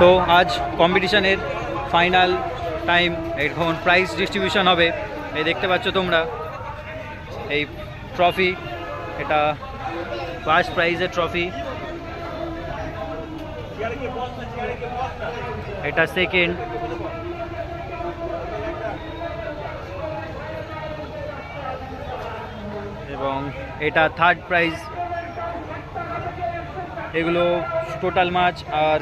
তো আজ কম্পিটিশনের ফাইনাল টাইম এখন প্রাইজ ডিস্ট্রিবিউশন হবে। এই দেখতে পাচ্ছ তোমরা, এই ট্রফি এটা ফার্স্ট প্রাইজের ট্রফি এটা সেকেন্ড এবং এটা থার্ড প্রাইজ এগুলো টোটাল মাছ আর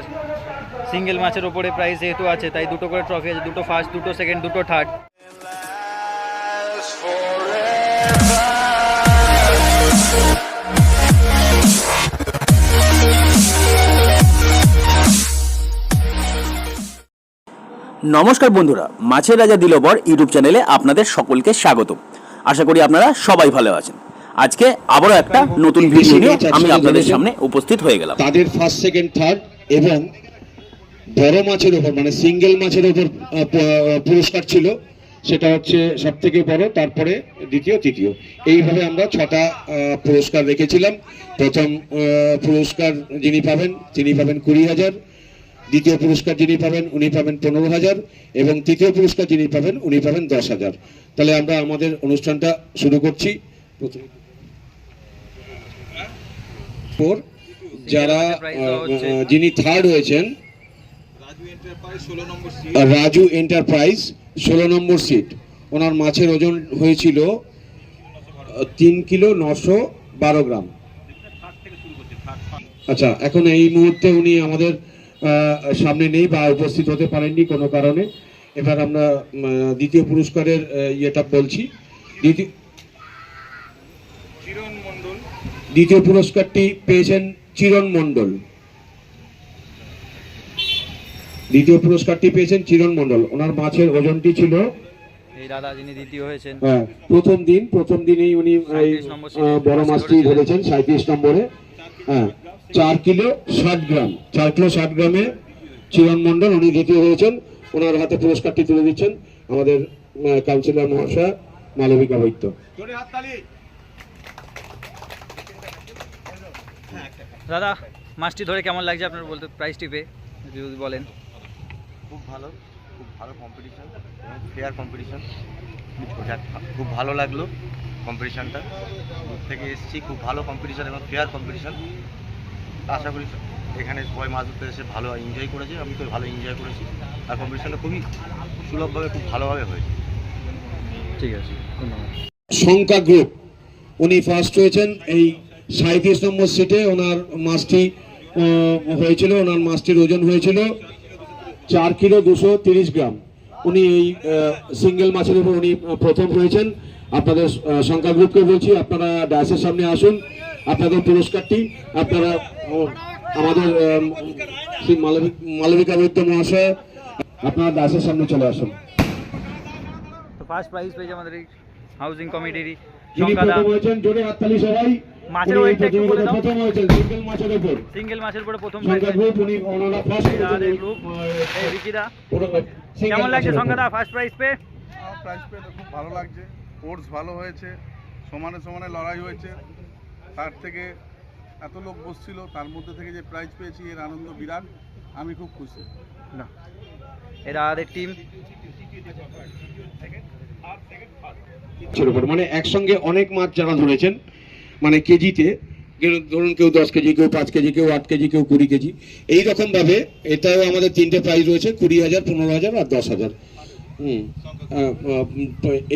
সিঙ্গেল মাছের ওপরে প্রাইস যেহেতু আছে তাই দুটো করে ট্রফি আছে দুটো ফার্স্ট দুটো সেকেন্ড দুটো থার্ড নমস্কার বন্ধুরা মাছের রাজা দিলবর ইউটিউব চ্যানেলে আপনাদের সকলকে স্বাগত আশা করি আপনারা সবাই ভালো আছেন। আজকে আবারও একটা নতুন ভিডিও নিয়ে আমি আপনাদের সামনে উপস্থিত হয়ে গেলাম। তাদের ফার্স্ট সেকেন্ড থার্ড এবং বড় মাছের ওপর মানে সিঙ্গেল মাছের ওপর পুরস্কার ছিল। সেটা হচ্ছে সব থেকে বড়, তারপরে দ্বিতীয়, তৃতীয়। এইভাবে আমরা ছটা পুরস্কার রেখেছিলাম। প্রথম পুরস্কার যিনি পাবেন, তিনি পাবেন কুড়ি হাজার। দ্বিতীয় পুরস্কার যিনি পাবেন, উনি পাবেন পনেরো হাজার। এবং তৃতীয় পুরস্কার যিনি পাবেন, উনি পাবেন দশ হাজার। তাহলে আমরা আমাদের অনুষ্ঠানটা শুরু করছি। যারা যিনি থার্ড হয়েছেন রাজু এন্টারপ্রাইজ ষোলো নম্বর সিট ওনার মাছের ওজন হয়েছিল তিন কিলো নশো বারো গ্রাম। আচ্ছা এখন এই মুহূর্তে উনি আমাদের সামনে নেই বা উপস্থিত হতে পারেননি কোনো কারণে। এবার আমরা দ্বিতীয় পুরস্কারের ইয়েটা বলছি। দ্বিতীয় দ্বিতীয় পুরস্কারটি পেয়েছেন চিরণ মণ্ডল। দ্বিতীয় পুরস্কারটি পেয়েছেন চিরণ মণ্ডল। ওনার মাছের ওজনটি ছিল এই দাদা যিনি দ্বিতীয় হয়েছেন। হ্যাঁ, প্রথম দিন প্রথম দিনেই উনি এই 37 নম্বর সিটে আহ, বড় মাছটি ধরেছেন সাঁত্রিশ নম্বরে। হ্যাঁ চার কিলো ষাট গ্রাম চার কিলো ষাট গ্রামে চিরণ উনি দ্বিতীয় হয়েছেন। ওনার হাতে পুরস্কারটি তুলে দিচ্ছেন আমাদের কাউন্সিলর মহাশয় মালবিকা বৈদ্য। দাদা মাছটি ধরে কেমন লাগছে আপনার বলতে প্রাইজটি পেয়ে যদি বলেন? খুব ভালো খুব ভালো কম্পিটিশন এবং ফেয়ার কম্পিটিশন খুব ভালো লাগল কম্পিটিশানটা দূর থেকে এসেছি খুব ভালো কম্পিটিশন এবং ফেয়ার কম্পিটিশান আশা করি এখানে সবাই মাছ ধরতে এসে ভালো এনজয় করেছে আমি তো ভালো এনজয় করেছি। আর কম্পিটিশানটা খুবই সুলভভাবে খুব ভালোভাবে হয়েছে। ঠিক আছে ধন্যবাদ। শঙ্কা গ্রুপ উনি ফার্স্ট হয়েছেন এই সাঁত্রিশ নম্বর সিটে ওনার মাছটি হয়েছিল ওনার মাছটির ওজন হয়েছিল। চার কিলো দুশো তিরিশ গ্রাম। উনি এই সিঙ্গেল মাছের উপর উনি প্রথম হয়েছেন আপনাদের সংখ্যা গ্রুপকে বলছি আপনারা ড্যাসের সামনে আসুন। আপনাদের পুরস্কারটি আপনারা আমাদের শ্রী মালবিকা বৈদ্য মহাশয় আপনারা ড্যাসের সামনে চলে আসুন। তো ফার্স্ট প্রাইজ পেয়েছে আমাদের এই হাউজিং হয়েছেন জোরে হাততালি সবাই। মাছের ওয়েটটা একটু বলে দাও। সিঙ্গেল মাছের উপর। সিঙ্গেল মাছের পরে প্রথম উনি ওনারা ফার্স্ট এই বিকিদা কেমন লাগছে সংখ্যাদা ফার্স্ট প্রাইজ পেয়ে? আমার প্রাইজ পেয়ে তো খুব ভালো লাগছে। কোর্স ভালো হয়েছে। সমানে সমানে লড়াই হয়েছে। তার থেকে এত লোক বসছিল তার মধ্যে থেকে যে প্রাইজ পেয়েছি এর আনন্দ বিরাট। আমি খুব খুশি। না। এই দাদাদের টিম মানে একসঙ্গে অনেক মাছ যারা ধরেছেন মানে কেজিতে ধরুন কেউ দশ কেজি কেউ পাঁচ কেজি কেউ আট কেজি কেউ কুড়ি কেজি। এই রকম ভাবে এটাও আমাদের তিনটে প্রাইজ রয়েছে কুড়ি হাজার পনেরো হাজার আর দশ হাজার।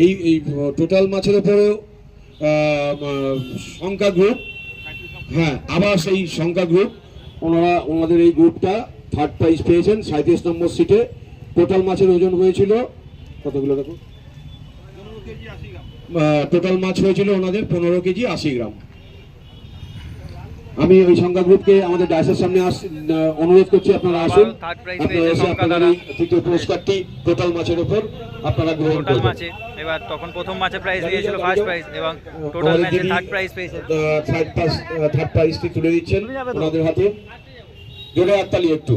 এই এই টোটাল মাছের আহ, সংখ্যা গ্রুপ হ্যাঁ আবার সেই সংখ্যা গ্রুপ ওনারা ওনাদের এই গ্রুপটা থার্ড প্রাইজ পেয়েছেন সাঁত্রিশ নম্বর সিটে টোটাল মাছের ওজন হয়েছিল কতগুলো দেখো? টোটাল মাছ হয়েছিল ওনাদের পনেরো কেজি আশি গ্রাম। আমি ওই সংখ্যা গ্রুপকে আমাদের ডাইসের সামনে অনুরোধ করছি আপনারা আসুন। আপনারা এসে তৃতীয় পুরস্কারটি টোটাল মাছের উপর আপনারা গ্রহণ করবেন। মাছে এবার তখন প্রথম মাছের প্রাইজ দিয়েছিল ফার্স্ট প্রাইজ এবং টোটাল ম্যাচে থার্ড প্রাইজ পেয়েছে। থার্ড প্রাইজ থার্ড প্রাইজটি তুলে দিচ্ছেন ওনাদের হাতে। জোরে হাততালি একটু।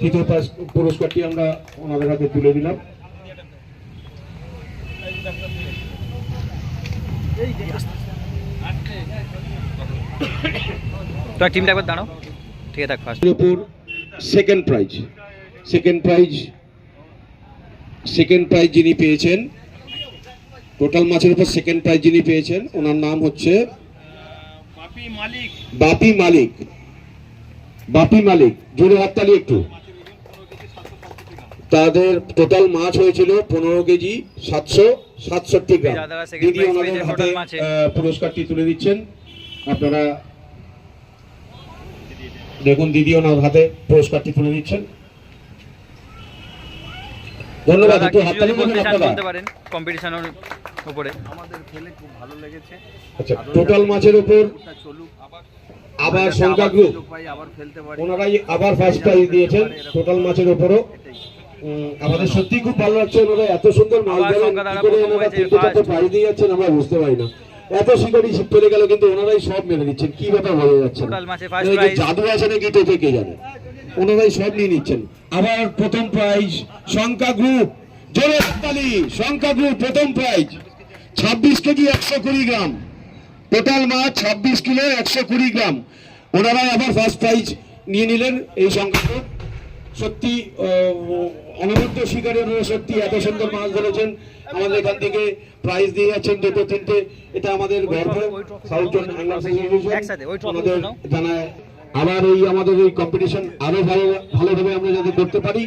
তৃতীয় পুরস্কারটি আমরা ওনাদের হাতে তুলে দিলাম। তো টিমটা একবার দাঁড়াও। ঠিক থাক ফার্স্ট উপর second prize second prize second prize যিনি পেয়েছেন টোটাল মাছের উপর সেকেন্ড প্রাইজ যিনি পেয়েছেন ওনার নাম হচ্ছে বাপি মালিক। বাপি মালিক। জোরে হাততালি একটু। তাদের টোটাল মাছ হয়েছিল পনেরো কেজি সাতশো। সাতষট্টি গ্রাম। দিদি ওনাদের হাতে পুরস্কারটি তুলে দিচ্ছেন। আপনারা দেখুন দিদি ওনার হাতে পুরস্কারটি তুলে দিচ্ছেন। ধন্যবাদ একটু হাততালি চান আপনারা? কম্পিটিশনের উপরে। আমাদের খেলে খুব ভালো লেগেছে। আচ্ছা টোটাল মাছের উপর ওটা চলুক আবার সংখ্যা গ্রুপ আবার খেলতে পারি। ওনারাই আবার ফার্স্ট প্রাইজ দিয়েছেন টোটাল মাছের উপরও। আমাদের সত্যি খুব ভালো লাগছে ওনারা এত সুন্দর চারটে first। প্রাইজ দিয়ে যাচ্ছেন আমরা বুঝতে পারি না। এত শিকারি শিব পেরে গেল কিন্তু ওনারাই সব মেনে নিচ্ছেন। কি ব্যাপার বোঝা যাচ্ছে। জাদু আছে নাকি টোপে কে জানে? ওনারাই সব নিয়ে নিচ্ছেন। আবার প্রথম প্রাইজ সংখ্যা গ্রুপ জোরে সংখ্যা গ্রুপ প্রথম প্রাইজ ছাব্বিশ কেজি একশো কুড়ি গ্রাম। টোটাল মাছ ছাব্বিশ কিলো একশো কুড়ি গ্রাম। ওনারাই আবার ফার্স্ট প্রাইজ নিয়ে নিলেন এই সংখ্যা গ্রুপ সত্যি অনবদ্য শিকারে ওনারা সত্যি এত সুন্দর মাছ ধরেছেন। আমাদের এখান থেকে প্রাইজ দিয়ে যাচ্ছেন দুটো তিনটে। এটা আমাদের গর্ব। সাউথ জন আমাদের জানায় আবার এই আমাদের এই কম্পিটিশন আরও ভালো ভালোভাবে আমরা যাতে করতে পারি।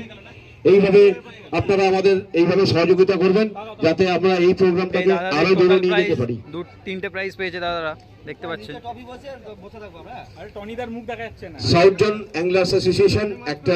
এইভাবে আপনারা আমাদের এইভাবে সহযোগিতা করবেন যাতে আমরা এই প্রোগ্রামটাকে আরও দূরে নিয়ে যেতে পারি। দু তিনটে প্রাইজ পেয়েছে দাদারা দেখতে পাচ্ছেন। সাউথ জন অ্যাংলার্স অ্যাসোসিয়েশন একটা